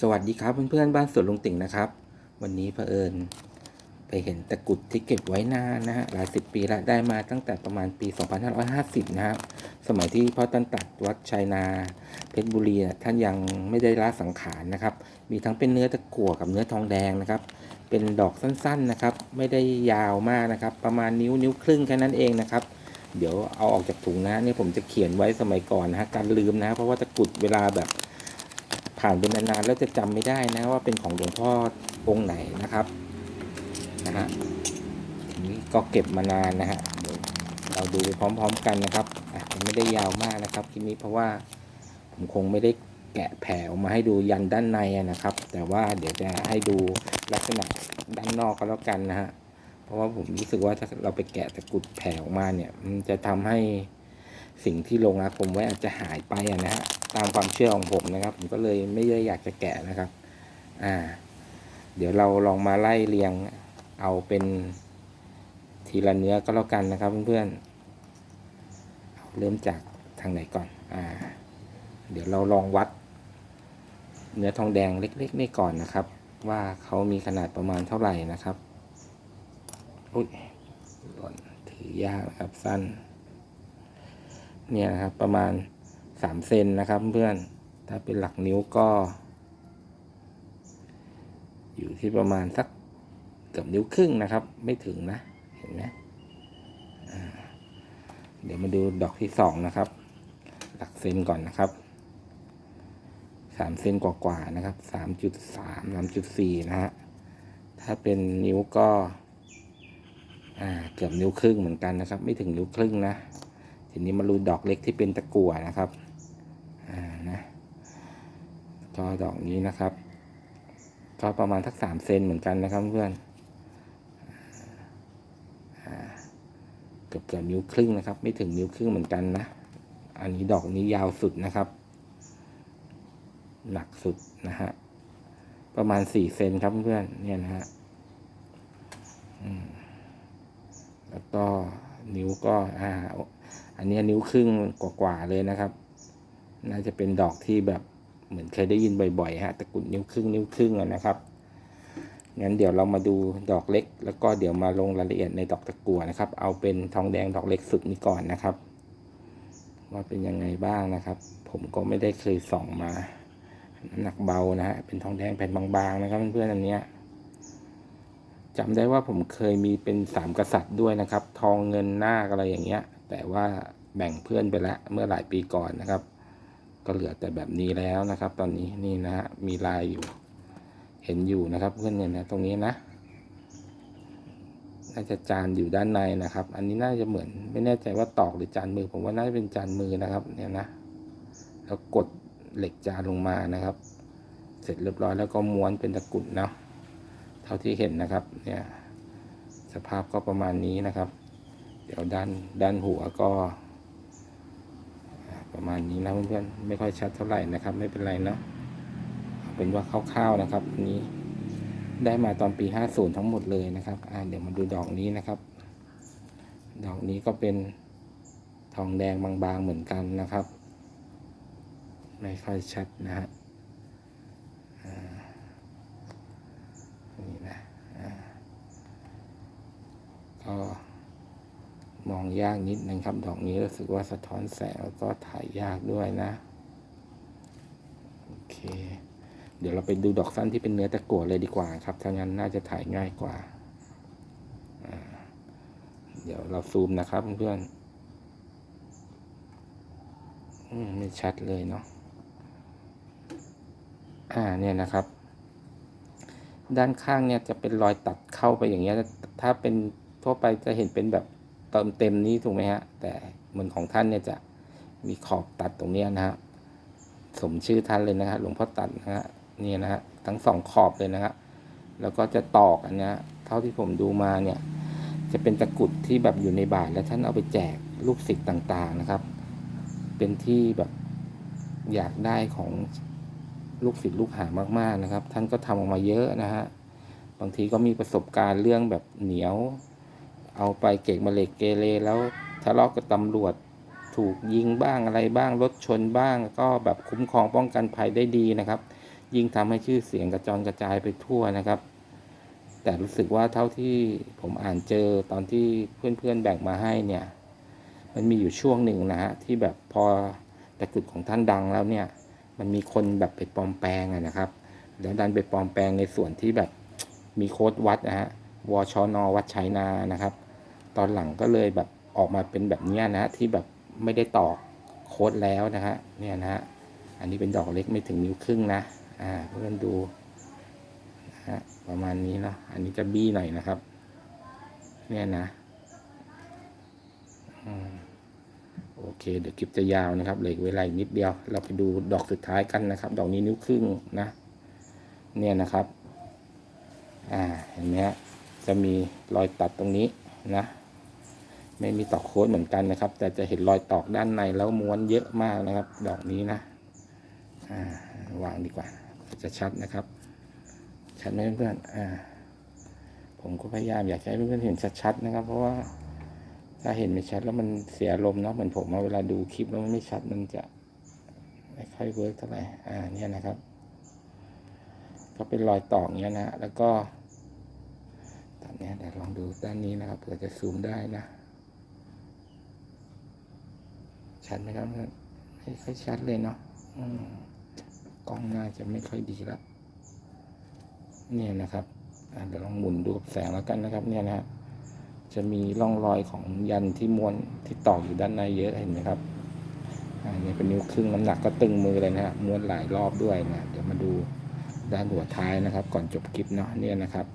สวัสดีครับเพื่อนๆบ้านสวนลุงติ่งนะครับ วันนี้เผอิญไปเห็นตะกุดที่เก็บไว้นานนะฮะหลายสิบปีล้วได้มาตั้งแต่ประมาณปี 2550 นะครับ สมัยที่พ่อตันตัดวัดชัยนาเพชรบุรีน่ะท่านยังไม่ได้ละสังขารนะครับ มีทั้งเป็นเนื้อตะกั่วกับเนื้อทองแดงนะครับ เป็นดอกสั้นๆนะครับ ไม่ได้ยาวมากนะครับ ประมาณนิ้วนิ้วครึ่งแค่นั้นเองนะครับเดี๋ยวเอาออกจากถุงนะนี่ผมจะเขียนไว้สมัยก่อนนะฮะการลืมนะเพราะว่าตะกุดเวลาแบบ ผ่านไปนานๆแล้วจะจำไม่ได้นะว่าเป็นของหลวงพ่อองค์ไหนนะครับนะฮะนี้ก็เก็บมานานนะฮะเราดูไปพร้อม ๆ กันนะครับอะมันไม่ได้ยาวมากนะครับคลิปนี้เพราะว่าผมคงไม่ได้แกะแผ่ออกมาให้ดูยันด้านในนะครับ แต่ว่าเดี๋ยวจะให้ดูลักษณะด้านนอกก็แล้วกันนะฮะเพราะว่าผมรู้สึกว่าถ้าเราไปแกะตะกรุดแผ่ออกมาเนี่ย มันจะทำให้สิ่งที่ลงอาคมไว้อาจจะหายไปอะนะฮะ ตามความเชื่อของผมนะครับ ผมก็เลยไม่ได้อยากจะแกะนะครับ อ่า เดี๋ยวเราลองมาไล่เรียงเอาเป็นทีละเนื้อก็แล้วกันนะครับเพื่อนๆ เริ่มจากทางไหนก่อน อ่า เดี๋ยวเราลองวัด เนื้อทองแดงเล็กๆนี่ก่อนนะครับ ว่าเขามีขนาดประมาณเท่าไหร่นะครับอุ้ยหล่นถือยากนะครับสั้น เนี่ยนะครับประมาณ สามเซนนะครับเพื่อนถ้าเป็นหลักนิ้วก็ อยู่ที่ประมาณสักเกือบนิ้วครึ่งนะครับ ไม่ถึงนะ เห็นไหมเดี๋ยวมาดูดอกที่สองนะครับ หลักเซนก่อนนะครับสามเซนกว่าๆนะครับสามจุดสามสามจุดสี่นะฮะถ้าเป็นนิ้วก็เกือบนิ้วครึ่งเหมือนกันนะครับ ไม่ถึงนิ้วครึ่งนะทีนี้มาดูดอกเล็กที่เป็นตะกั่วนะครับ อ่านะก็ดอกนี้นะครับ ก็ประมาณทักสามเซนเหมือนกันนะครับเพื่อนเกือบเกือบนิ้วครึ่งนะครับ ไม่ถึงนิ้วครึ่งเหมือนกันนะ อันนี้ดอกนี้ยาวสุดนะครับ หนักสุดนะฮะ ประมาณสี่เซนครับเพื่อนเนี่ยนะฮะแล้วก็นิ้วก็อ่า อันนี้นิ้วครึ่งกว่าๆเลยนะครับ น่าจะเป็นดอกที่แบบเหมือนเคยได้ยินบ่อยๆฮะตะกุดนิ้วครึ่งนิ้วครึ่งอะนะครับงั้นเดี๋ยวเรามาดูดอกเล็ก แล้วก็เดี๋ยวมาลงรายละเอียดในดอกตะกั่วนะครับ เอาเป็นทองแดงดอกเล็กสุดนี้ก่อนนะครับ ว่าเป็นยังไงบ้างนะครับ ผมก็ไม่ได้เคยส่องมาน้ำหนักเบานะฮะเป็นทองแดงแผ่นบางๆนะครับเพื่อนๆอันเนี้ยจำได้ว่าผมเคยมีเป็นสามกษัตริย์ด้วยนะครับ ทองเงินหน้าอะไรอย่างเงี้ย แต่ว่าแบ่งเพื่อนไปล้วเมื่อหลายปีก่อนนะครับ ก็เหลือแต่แบบนี้แล้วนะครับ ตอนนี้นี่นะฮะมีลายอยู่ เห็นอยู่นะครับเพื่อนเนี่ยนะตรงนี้นะน่าจะจานอยู่ด้านในนะครับ อันนี้น่าจะเหมือนไม่แน่ใจว่าตอกหรือจานมือ ผมว่าน่าจะเป็นจานมือนะครับ เนี่ยนะ แล้วกดเหล็กจานลงมานะครับ เสร็จเรียบร้อยแล้วก็ม้วนเป็นตะกุดเนาะเท่าที่เห็นนะครับ เนี่ย สภาพก็ประมาณนี้นะครับ เดี๋ยวด้านด้านหัวก็ ประมาณนี้นะเพื่อนๆไม่ค่อยชัดเท่าไหร่นะครับ ไม่เป็นไรเนาะเป็นว่าคร่าวๆนะครับอันนี้ได้มาตอนปี 50 ทั้งหมดเลยนะครับอ่าเดี๋ยวมาดูดอกนี้นะครับ ดอกนี้ก็เป็นทองแดงบางๆเหมือนกันนะครับ ไม่ค่อยชัดนะฮะอ่านี่นะอ่าก็ มองยากนิดนึงครับ ดอกนี้รู้สึกว่าสะท้อนแสงแล้วก็ถ่ายยากด้วยนะ โอเค เดี๋ยวเราไปดูดอกสั้นที่เป็นเนื้อตะกั่วเลยดีกว่าครับถ้างั้นน่าจะถ่ายง่ายกว่า เดี๋ยวเราซูมนะครับเพื่อนๆอืมไม่ชัดเลยเนาะ อ่าเนี่ยนะครับ ด้านข้างเนี่ยจะเป็นรอยตัดเข้าไปอย่างเงี้ย ถ้าเป็นทั่วไปจะเห็นเป็นแบบ เติมเต็มนี้ถูกไหมฮะ แต่เหมือนของท่านเนี่ยจะมีขอบตัดตรงนี้นะฮะสมชื่อท่านเลยนะฮะหลวงพ่อตัดนะฮะนี่นะฮะทั้งสองขอบเลยนะฮะแล้วก็จะตอกอันเนี้ยเท่าที่ผมดูมาเนี่ย จะเป็นตะกรุดที่แบบอยู่ในบาทแล้วท่านเอาไปแจกลูกศิษย์ต่างๆนะครับ เป็นที่แบบอยากได้ของลูกศิษย์ลูกหามากๆนะครับ ท่านก็ทำออกมาเยอะนะฮะบางทีก็มีประสบการณ์เรื่องแบบเหนียว เอาไปเก่งมาเหล็กเกเรแล้วทะเลาะกับตำรวจถูกยิงบ้างอะไรบ้างรถชนบ้าง ก็แบบคุ้มครองป้องกันภัยได้ดีนะครับ ยิ่งทำให้ชื่อเสียงกระจรกระจายไปทั่วนะครับ แต่รู้สึกว่าเท่าที่ผมอ่านเจอตอนที่เพื่อนๆแบ่งมาให้เนี่ย มันมีอยู่ช่วงหนึ่งนะฮะที่แบบพอตะกุดของท่านดังแล้วเนี่ย มันมีคนแบบไปปลอมแปลงนะครับแล้วดันไปปลอมแปลงในส่วนที่แบบมีโค้ดวัดนะฮะวชนวัดชัยนานะครับ ตอนหลังก็เลยแบบออกมาเป็นแบบนี้นะที่แบบไม่ได้ต่อโค้ดแล้วนะฮะเนี่ยนะฮะอันนี้เป็นดอกเล็กไม่ถึงนิ้วครึ่งนะอ่าเพื่อนดูนะฮะประมาณนี้เนาะอันนี้จะบี้หน่อยนะครับ เนี่ยนะโอเคเดี๋ยวคลิปจะยาวนะครับเหลือเวลาอีกนิดเดียว เราไปดูดอกสุดท้ายกันนะครับ ดอกนี้นิ้วครึ่งนะ เนี่ยนะครับ อ่าเห็นไหมฮะจะมีรอยตัดตรงนี้นะ ไม่มีตอกโค้ดเหมือนกันนะครับ แต่จะเห็นรอยตอกด้านในแล้วม้วนเยอะมากนะครับ ดอกนี้นะาวางดีกว่า จะชัดนะครับ ชัดไหมเพื่อนๆอ่าผมก็พยายามอยากให้เพื่อนๆเห็นชัดๆนะครับ เพราะว่าถ้าเห็นไม่ชัดแล้วมันเสียลมณ์เนาะเหมือนผมเวลาดูคลิปแล้วมันไม่ชัดมันจะไม่ค่อยเวิร์กเท่าไหร่อ่าเนี่ยนะครับ ก็เป็นรอยตอกเนี้ยนะแล้วก็ตอนนี้เดี๋ยวลองดูด้านนี้นะครับเผื่อจะซูมได้นะ ชัดไหมครับเพื่อนไม่ค่อยชัดเลยเนาะกล้องน่าจะไม่ค่อยดีละเนี่ยนะครับเดี๋ยวลองหมุนดูกับแสงแล้วกันนะครับ เนี่ยนะฮะจะมีร่องรอยของยันที่ม้วนที่ตอกอยู่ด้านในเยอะเห็นไหมครับอ่าเนี่เป็นนิ้วครึ่งน้ำหนักก็ตึงมือเลยนะฮะม้วนหลายรอบด้วยนะเดี๋ยวมาดูด้านหัวท้ายนะครับ ก่อนจบคลิปเนาะเนี่ยนะครับ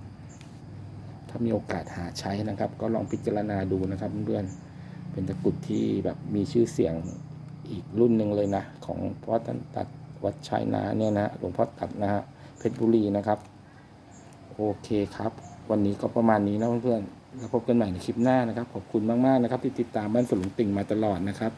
ถ้ามีโอกาสหาใช้นะครับ ก็ลองพิจารณาดูนะครับเพื่อนๆ เป็นตะกรุดที่แบบมีชื่อเสียงอีกรุ่นหนึ่งเลยนะ ของพ่อตันตัดวัดชัยนาเนี่ยนะหลวงพ่อตัดนะฮะเพชรบุรีนะครับ โอเคครับ วันนี้ก็ประมาณนี้นะเพื่อนๆแล้วพบกันใหม่ในคลิปหน้านะครับ ขอบคุณมากๆนะครับ ที่ติดตามบ้านสวนหลุงติ่งมาตลอดนะครับ